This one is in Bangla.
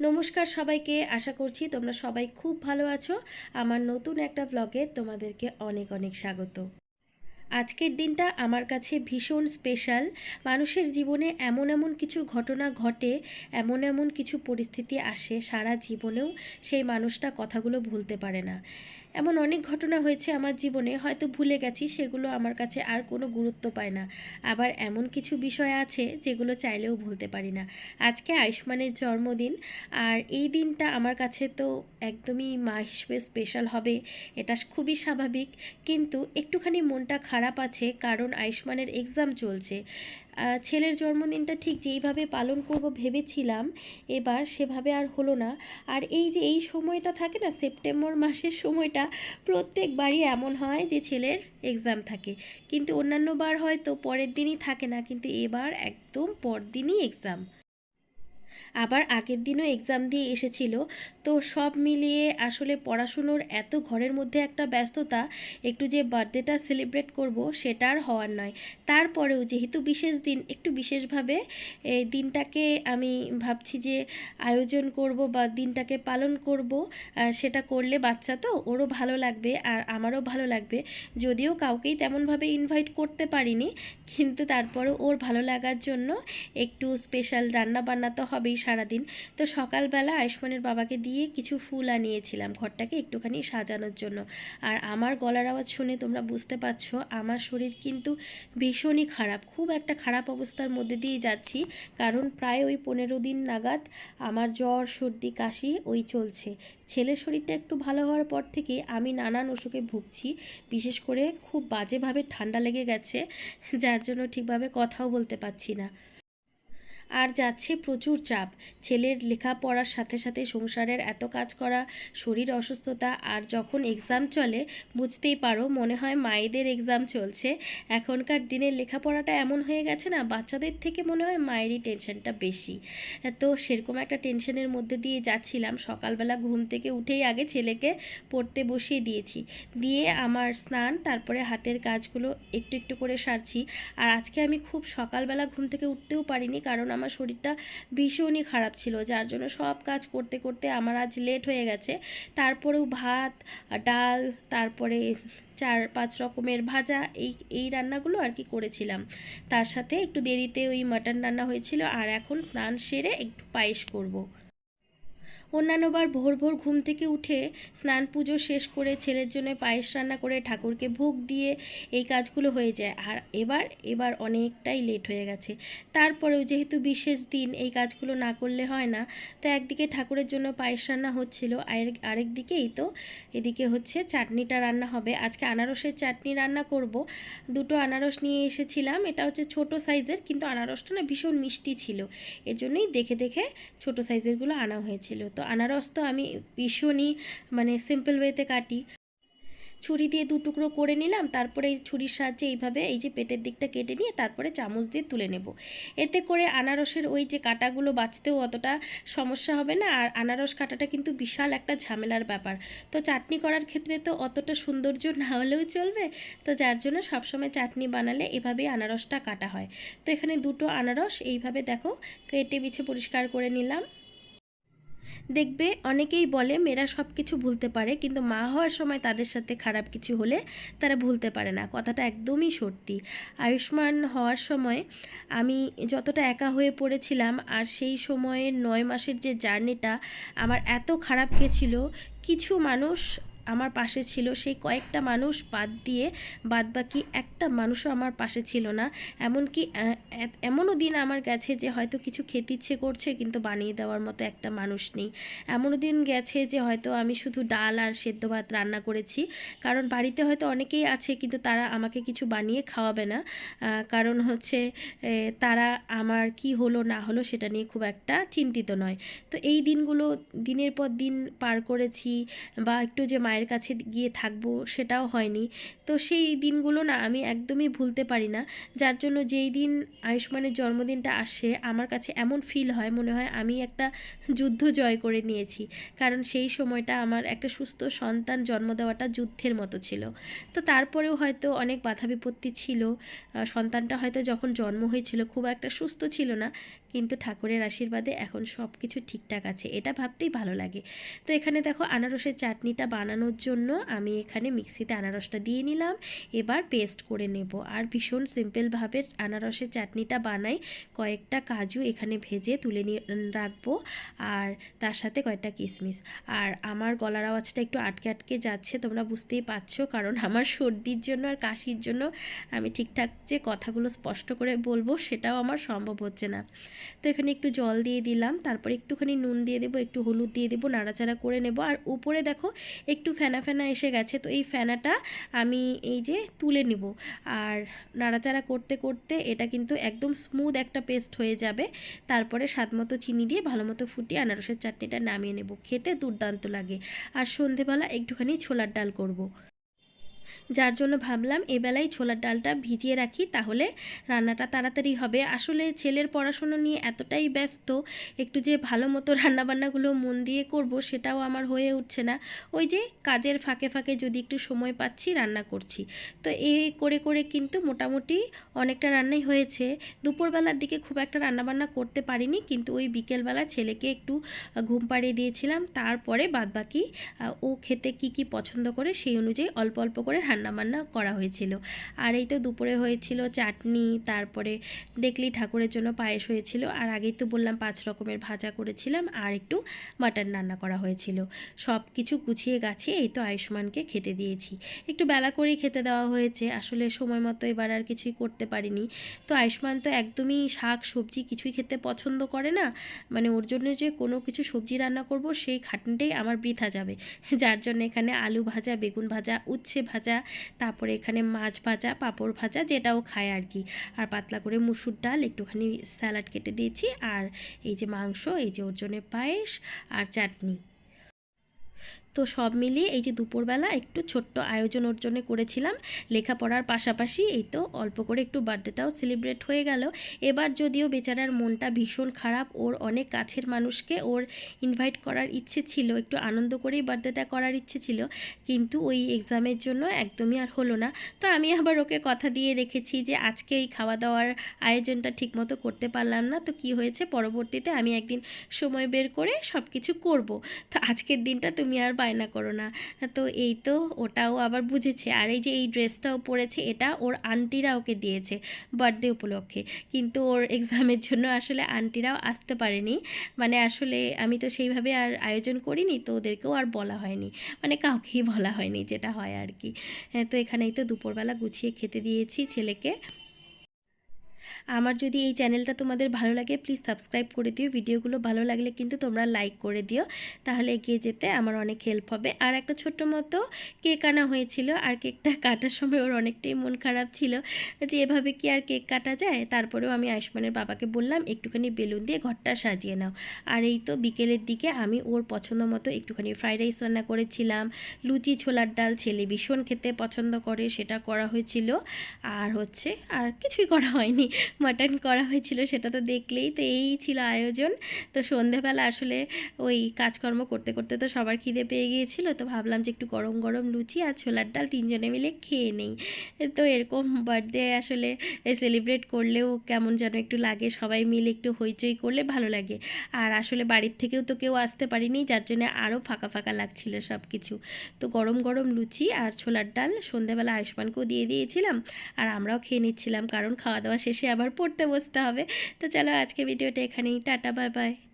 নমস্কার সবাইকে, আশা করছি তোমরা সবাই খুব ভালো আছো। আমার নতুন একটা ব্লগে তোমাদেরকে অনেক অনেক স্বাগত। আজকের দিনটা আমার কাছে ভীষণ স্পেশাল। মানুষের জীবনে এমন এমন কিছু ঘটনা ঘটে, এমন এমন কিছু পরিস্থিতি আসে সারা জীবনেও সেই মানুষটা কথাগুলো ভুলতে পারে না। এমন অনেক ঘটনা হয়েছে আমার জীবনে, হয়তো ভুলে গেছি, সেগুলো আমার কাছে আর কোনো গুরুত্ব পায় না। আবার এমন কিছু বিষয় আছে যেগুলো চাইলেও ভুলতে পারি না। আজকে আয়ুষ্মানের জন্মদিন, আর এই দিনটা আমার কাছে তো একদমই মা হিসেবে স্পেশাল হবে, এটা খুবই স্বাভাবিক। কিন্তু একটুখানি মনটা খারাপ আছে, কারণ আয়ুষ্মানের এক্সাম চলছে। ছেলের জন্মদিনটা ঠিক যেইভাবে পালন করব ভেবেছিলাম, এবার সেভাবে আর হলো না। আর এই যে এই সময়টা থাকে না, সেপ্টেম্বর মাসের সময়টা প্রত্যেকবারই এমন হয় যে ছেলের এক্সাম থাকে। কিন্তু অন্যান্য বার হয়তো পরের দিনই থাকে না, কিন্তু এবার একদম পরদিনই এক্সাম আবার আগের দিনও এক্সাম দিয়ে এসেছিল। তো সব মিলিয়ে আসলে পড়াশুনোর এত ঘরের মধ্যে একটা ব্যস্ততা, একটু যে বার্থডেটা সেলিব্রেট করব সেটা আর হওয়ার নয়। তারপরেও যেহেতু বিশেষ দিন, একটু বিশেষভাবে এই দিনটাকে আমি ভাবছি যে আয়োজন করব বা দিনটাকে পালন করব সেটা করলে বাচ্চা তো ওরও ভালো লাগবে আর আমারও ভালো লাগবে। যদিও কাউকেই তেমনভাবে ইনভাইট করতে পারিনি, কিন্তু তারপরেও ওর ভালো লাগার জন্য একটু স্পেশাল রান্না বান্না তো হবেই সারাদিন। তো সকালবেলা আয়ুষ্মানের বাবাকে দিয়ে কিছু ফুল আনিয়েছিলাম ঘরটাকে একটুখানি সাজানোর জন্য। আর আমার গলার আওয়াজ শুনে তোমরা বুঝতে পারছ, আমার শরীর কিন্তু ভীষণই খারাপ। খুব একটা খারাপ অবস্থার মধ্যে দিয়ে যাচ্ছি, কারণ প্রায় ওই পনেরো দিন নাগাদ আমার জ্বর, সর্দি, কাশি ওই চলছে। ছেলের শরীরটা একটু ভালো হওয়ার পর থেকে আমি নানান অসুখে ভুগছি, বিশেষ করে খুব বাজেভাবে ঠান্ডা লেগে গেছে, যার জন্য ঠিকভাবে কথাও বলতে পারছি না। আর যাচ্ছে প্রচুর চাপ। ছেলের লেখাপড়ার সাথে সাথে সংসারের এত কাজ করা, শরীর অসুস্থতা আর যখন এক্সাম চলে, বুঝতেই পারো মনে হয় মায়েদের এক্সাম চলছে। এখনকার দিনের লেখাপড়াটা এমন হয়ে গেছে না, বাচ্চাদের থেকে মনে হয় মায়েরই টেনশনটা বেশি। তো সেরকম একটা টেনশনের মধ্যে দিয়ে যাচ্ছিলাম। সকালবেলা ঘুম থেকে উঠেই আগে ছেলেকে পড়তে বসিয়ে দিয়েছি। দিয়ে আমার স্নান, তারপরে হাতের কাজগুলো একটু একটু করে সারছি। আর আজকে আমি খুব সকালবেলা ঘুম থেকে উঠতেও পারিনি, কারণ আমার শরীরটা ভীষণই খারাপ ছিল, যার জন্য সব কাজ করতে করতে আমার আজ লেট হয়ে গেছে তারপরেও ভাত, ডাল, তারপরে চার, পাঁচ রকমের ভাজা, এই এই রান্নাগুলো আর কি করেছিলাম তার সাথে একটু দেরিতে ওই মাটন রান্না হয়েছিল, আর এখন স্নান সেরে একটু পায়েস করব। অন্যান্যবার ভোর ভোর ঘুম থেকে উঠে স্নান পুজো শেষ করে ছেলের জন্য পায়েস রান্না করে ঠাকুরকে ভোগ দিয়ে এই কাজগুলো হয়ে যায়। আর এবার এবার অনেকটাই লেট হয়ে গেছে। তারপরেও যেহেতু বিশেষ দিন, এই কাজগুলো না করলে হয় না। তো একদিকে ঠাকুরের জন্য পায়েস রান্না হচ্ছিল আর আরেক দিকেই তো এদিকে হচ্ছে চাটনিটা রান্না হবে। আজকে আনারসের চাটনি রান্না করব। দুটো আনারস নিয়ে এসেছিলাম। এটা হচ্ছে ছোট সাইজের, কিন্তু আনারসটা না ভীষণ মিষ্টি ছিল। এর জন্যই দেখে দেখে ছোট সাইজেরগুলো আনা হয়েছিল। তো আনারস তো আমি ভীষণই মানে সিম্পল ওয়েতে কাটি। ছুরি দিয়ে দু টুকরো করে নিলাম, তারপরে এই ছুরির সাহায্যে এইভাবে এই যে পেটের দিকটা কেটে নিয়ে তারপরে চামচ দিয়ে তুলে নেব। এতে করে আনারসের ওই যে কাটাগুলো বাঁচতেও অতটা সমস্যা হবে না, আর আনারস কাটাটা কিন্তু বিশাল একটা ঝামেলার ব্যাপার। তো চাটনি করার ক্ষেত্রে তো অতটা সৌন্দর্য না হলেও চলবে, তো যার জন্য সবসময় চাটনি বানালে এভাবেই আনারসটা কাটা হয়। তো এখানে দুটো আনারস, এইভাবে দেখো, কেটে বিছে পরিষ্কার করে নিলাম। দেখবে অনেকেই বলে, মেয়েরা সব কিছু ভুলতে পারে, কিন্তু মা হওয়ার সময় তাদের সাথে খারাপ কিছু হলে তারা ভুলতে পারে না। কথাটা একদমই সত্যি। আয়ুষ্মান হওয়ার সময় আমি যতটা একা হয়ে পড়েছিলাম, আর সেই সময়ের নয় মাসের যে জার্নিটা, আমার এত খারাপ গেছিল, কিছু মানুষ আমার পাশে ছিল, সেই কয়েকটা মানুষ বাদ দিয়ে বাদ বাকি একটা মানুষও আমার পাশে ছিল না। এমনকি এমনও দিন আমার গেছে যে হয়তো কিছু খেতে ইচ্ছে করছে কিন্তু বানিয়ে দেওয়ার মতো একটা মানুষ নেই। এমনও দিন গেছে যে হয়তো আমি শুধু ডাল আর সেদ্ধ ভাত রান্না করেছি। কারণ বাড়িতে হয়তো অনেকেই আছে কিন্তু তারা আমাকে কিছু বানিয়ে খাওয়াবে না। কারণ হচ্ছে তারা আমার কি হলো না হলো সেটা নিয়ে খুব একটা চিন্তিত নয়। তো এই দিনগুলো দিনের পর দিন পার করেছি বা একটু যে মায়ের মায়ের কাছে গিয়ে থাকব সেটাও হয়নি। তো সেই দিনগুলো না আমি একদমই ভুলতে পারি না। যার জন্য যেই দিন আয়ুষ্মানের জন্মদিনটা আসে, আমার কাছে এমন ফিল হয়, মনে হয় আমি একটা যুদ্ধ জয় করে নিয়েছি। কারণ সেই সময়টা আমার একটা সুস্থ সন্তান জন্ম দেওয়াটা যুদ্ধের মতো ছিল। তো তারপরেও হয়তো অনেক বাধা বিপত্তি ছিল সন্তানটা হয়তো যখন জন্ম হয়েছিল খুব একটা সুস্থ ছিল না। কিন্তু ঠাকুরের আশীর্বাদে এখন সব কিছু ঠিকঠাক আছে, এটা ভাবতেই ভালো লাগে। তো এখানে দেখো আনারসের চাটনিটা বানানোর জন্য আমি এখানে মিক্সিতে আনারসটা দিয়ে নিলাম। এবার পেস্ট করে নেব। আর ভীষণ সিম্পলভাবে আনারসের চাটনিটা বানাই। কয়েকটা কাজু এখানে ভেজে তুলে নিয়ে রাখব। আর তার সাথে কয়েকটা কিশমিশ আর আমার গলার আওয়াজটা একটু আটকে আটকে যাচ্ছে, তোমরা বুঝতেই পারছ। কারণ আমার সর্দির জন্য আর কাশির জন্য আমি ঠিকঠাক যে কথাগুলো স্পষ্ট করে বলব, সেটাও আমার সম্ভব হচ্ছে না। তো এখানে একটু জল দিয়ে দিলাম। তারপর একটুখানি নুন দিয়ে দেবো, একটু হলুদ দিয়ে দেবো, নাড়াচাড়া করে নেব। আর উপরে দেখো, একটু ফেনা ফেনা এসে গেছে, তো এই ফেনাটা আমি এই যে তুলে নিব। আর নাড়াচাড়া করতে করতে এটা কিন্তু একদম স্মুথ একটা পেস্ট হয়ে যাবে। তারপরে স্বাদ মতো চিনি দিয়ে ভালো মতো ফুটিয়ে আনারসের চাটনিটা নামিয়ে নেব। খেতে দুর্দান্ত লাগে। আর সন্ধেবেলা একটুখানি ছোলার ডাল করব। যার জন্য ভাবলাম এবেলায় ছোলার ডালটা ভিজিয়ে রাখি, তাহলে রান্নাটা তাড়াতাড়ি হবে। আসলে ছেলের পড়াশুনো নিয়ে এতটাই ব্যস্ত, একটু যে ভালো মতো রান্নাবান্নাগুলো মন দিয়ে করব সেটাও আমার হয়ে উঠছে না। ওই যে কাজের ফাঁকে ফাঁকে যদি একটু সময় পাচ্ছি রান্না করছি। তো এই করে করে কিন্তু মোটামুটি অনেকটা রান্নাই হয়েছে। দুপুরবেলার দিকে খুব একটা রান্নাবান্না করতে পারিনি, কিন্তু ওই বিকেলবেলা ছেলেকে একটু ঘুম পাড়িয়ে দিয়েছিলাম। তারপরে বাদবাকি ও খেতে কি কি পছন্দ করে সেই অনুযায়ী অল্প অল্প করে রান্নাবান্না করা হয়েছিল। আর এই তো দুপুরে হয়েছিল চাটনি, তারপরে দেখলি ঠাকুরের জন্য পায়েস হয়েছিল। আর আগেই তো বললাম পাঁচ রকমের ভাজা করেছিলাম আর একটু মাটন রান্না করা হয়েছিল। সব কিছু গুছিয়ে গাছিয়ে এই তো আয়ুষ্মানকে খেতে দিয়েছি। একটু বেলা করেই খেতে দেওয়া হয়েছে। আসলে সময় মতো এবার আর কিছুই করতে পারিনি। তো আয়ুষ্মান তো একদমই শাক, সবজি কিছুই খেতে পছন্দ করে না। মানে ওর জন্য যে কোনো কিছু সবজি রান্না করব, সেই খাটনিটাই আমার বৃথা যাবে। যার জন্য এখানে আলু ভাজা, বেগুন ভাজা, উচ্ছে ভাজা তারপরে এখানে মাছ ভাজা, পাঁপড় ভাজা, যেটাও খায় আর কি। আর পাতলা করে মুসুর ডাল, একটুখানি স্যালাড কেটে দিয়েছি। আর এই যে মাংস, এই যে ওর জন্য পায়েস আর চাটনি। তো সব মিলিয়ে এই যে দুপুরবেলা একটু ছোট্ট আয়োজন ওর জন্য করেছিলাম। লেখাপড়ার পাশাপাশি এই তো অল্প করে একটু বার্থডেটাও সেলিব্রেট হয়ে গেল। এবার যদিও বেচারার মনটা ভীষণ খারাপ, ওর অনেক কাছের মানুষকে ওর ইনভাইট করার ইচ্ছে ছিল, একটু আনন্দ করেই বার্থডেটা করার ইচ্ছে ছিল, কিন্তু ওই এক্সামের জন্য একদমই আর হলো না। তো আমি আবার ওকে কথা দিয়ে রেখেছি যে, আজকে এই খাওয়া দাওয়ার আয়োজনটা ঠিকমতো করতে পারলাম না, তো কি হয়েছে? পরবর্তীতে আমি একদিন সময় বের করে সব কিছু করব। তো আজকের দিনটা তুমি আর বায়না করো না। তো এই তো ওটাও আবার বুঝেছে। আর এই যে এই ড্রেসটাও পরেছে এটা ওর আন্টিরা ওকে দিয়েছে বার্থডে উপলক্ষে। কিন্তু ওর এক্সামের জন্য আসলে আন্টিরাও আসতে পারেনি। মানে আসলে আমি তো সেইভাবে আর আয়োজন করিনি তো ওদেরকেও আর বলা হয়নি। মানে কাউকেই বলা হয়নি যেটা হয় আর কি। হ্যাঁ, তো এখানেই তো দুপুরবেলা গুছিয়ে খেতে দিয়েছি ছেলেকে। আমার যদি এই চ্যানেলটা তোমাদের ভালো লাগে প্লিজ সাবস্ক্রাইব করে দিও। ভিডিওগুলো ভালো লাগলে কিন্তু তোমরা লাইক করে দিও। তাহলে এগিয়ে যেতে আমার অনেক হেল্প হবে। আর একটা ছোট্ট মতো কেক আনা হয়েছিল, আর কেকটা কাটার সময় ওর অনেকটাই মন খারাপ ছিল। যে এভাবে কি আর কেক কাটা যায়? তারপরেও আমি আয়ুষ্মানের বাবাকে বললাম, একটুখানি বেলুন দিয়ে ঘরটা সাজিয়ে নাও। আর এই তো বিকেলের দিকে আমি ওর পছন্দ মতো একটুখানি ফ্রাইড রাইস রান্না করেছিলাম। লুচি, ছোলার ডাল, ছেলে ভীষণ খেতে পছন্দ করে, সেটা করা হয়েছিল। আর হচ্ছে, আর কিছুই করা হয়নি। মাটন করা হয়েছিল, সেটা তো দেখলেই তো এই ছিল আয়োজন। তো সন্ধেবেলা আসলে ওই কাজকর্ম করতে করতে তো সবার খিদে পেয়ে গিয়েছিল, তো ভাবলাম যে একটু গরম গরম লুচি আর ছোলার ডাল তিনজনে মিলে খেয়ে নেই। তো এরকম বার্থডে আসলে সেলিব্রেট করলেও কেমন যেন একটু লাগে, সবাই মিলে একটু হইচই করলে ভালো লাগে। আর আসলে বাড়ির থেকেও তো কেউ আসতে পারিনি, যার জন্য আরও ফাঁকা ফাঁকা লাগছিল সব কিছু তো গরম গরম লুচি আর ছোলার ডাল সন্ধেবেলা আয়ুষ্মানকেও দিয়ে দিয়েছিলাম, আর আমরাও খেয়ে নিচ্ছিলাম, কারণ খাওয়া দাওয়া শেষে আবার পড়তে বসতে হবে। তো চলো আজকে ভিডিওটা এখানেই। Tata bye bye.